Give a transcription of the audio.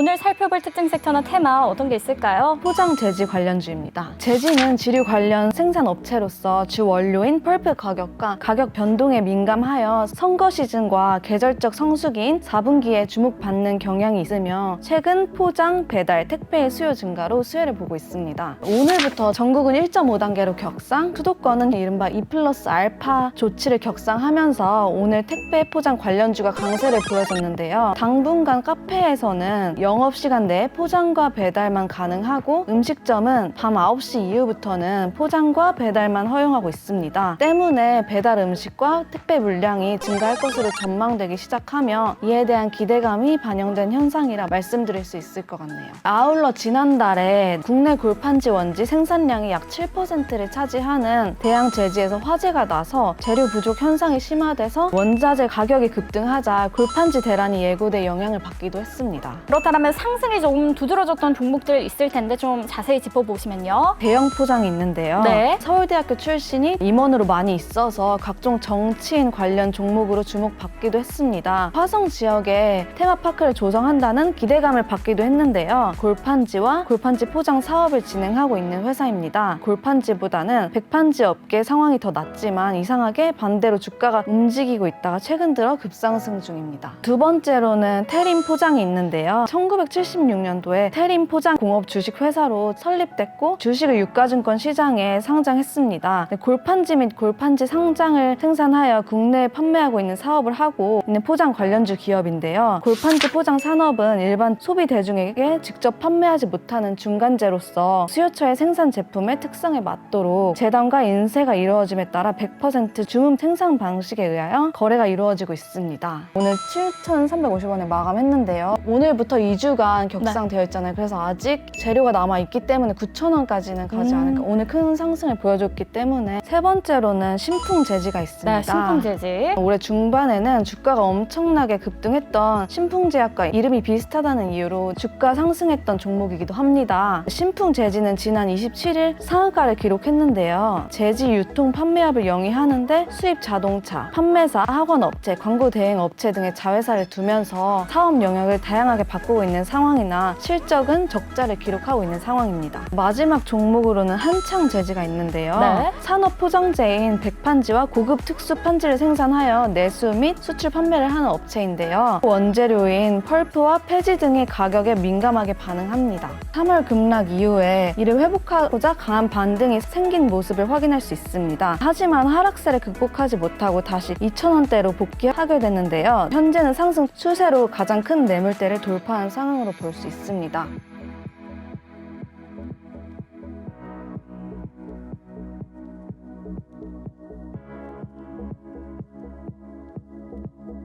오늘 살펴볼 특징 섹터나 테마 어떤 게 있을까요? 포장 재지 관련주입니다. 재지는 지류 관련 생산 업체로서 주 원료인 펄프 가격과 가격 변동에 민감하여 선거 시즌과 계절적 성수기인 4분기에 주목받는 경향이 있으며 최근 포장, 배달, 택배의 수요 증가로 수혜를 보고 있습니다. 오늘부터 전국은 1.5단계로 격상, 수도권은 이른바 2 플러스 알파 조치를 격상하면서 오늘 택배 포장 관련주가 강세를 보여줬는데요. 당분간 카페에서는 영업시간 내에 포장과 배달만 가능하고 음식점은 밤 9시 이후부터는 포장과 배달만 허용하고 있습니다. 때문에 배달 음식과 택배 물량이 증가할 것으로 전망되기 시작하며 이에 대한 기대감이 반영된 현상이라 말씀드릴 수 있을 것 같네요. 아울러 지난달에 국내 골판지 원지 생산량이 약 7%를 차지하는 대양 제지에서 화재가 나서 재료 부족 현상이 심화돼서 원자재 가격이 급등하자 골판지 대란이 예고돼 영향을 받기도 했습니다. 그렇다면 상승이 조금 두드러졌던 종목들 있을 텐데 좀 자세히 짚어보시면요. 대형 포장이 있는데요. 네. 서울대학교 출신이 임원으로 많이 있어서 각종 정치인 관련 종목으로 주목받기도 했습니다. 화성 지역에 테마파크를 조성한다는 기대감을 받기도 했는데요. 골판지와 골판지 포장 사업을 진행하고 있는 회사입니다. 골판지보다는 백판지 업계 상황이 더 낫지만 이상하게 반대로 주가가 움직이고 있다가 최근 들어 급상승 중입니다. 두 번째로는 테림 포장이 있는데요. 1976년도에 테림 포장 공업 주식 회사로 설립됐고 주식을 유가증권 시장에 상장했습니다. 네, 골판지 및 골판지 상장을 생산하여 국내에 판매하고 있는 사업을 하고 있는 포장 관련주 기업인데요. 골판지 포장 산업은 일반 소비 대중에게 직접 판매하지 못하는 중간재로서 수요처의 생산 제품의 특성에 맞도록 재단과 인쇄가 이루어짐에 따라 100% 주문 생산 방식에 의하여 거래가 이루어지고 있습니다. 오늘 7,350원에 마감했는데요. 오늘부터 2주간 격상되어 있잖아요. 그래서 아직 재료가 남아 있기 때문에 9,000원까지는 가지 음. 않을까. 오늘 큰 상승을 보여줬기 때문에 세 번째로는 신풍 재지가 있습니다. 네, 신풍재지. 올해 중반에는 주가가 엄청나게 급등했던 신풍제약과 이름이 비슷하다는 이유로 주가 상승했던 종목이기도 합니다. 신풍제지는 지난 27일 상한가를 기록했는데요. 제지 유통 판매업을 영위하는데 수입 자동차, 판매사, 학원 업체, 광고 대행 업체 등의 자회사를 두면서 사업 영역을 다양하게 바꾸고 있는 상황이나 실적은 적자를 기록하고 있는 상황입니다. 마지막 종목으로는 한창 제지가 있는데요. 네. 산업 포장재인 백판지와 고급 특수 판지를 생산하여 내수 및 수출 판매를 하는 업체인데요. 원재료인 펄프와 폐지 등의 가격에 민감하게 반응합니다. 3월 급락 이후에 이를 회복하고자 강한 반등이 생긴 모습을 확인할 수 있습니다. 하지만 하락세를 극복하지 못하고 다시 2,000원대로 복귀하게 됐는데요. 현재는 상승 추세로 가장 큰 매물대를 돌파한 상황으로 볼 수 있습니다.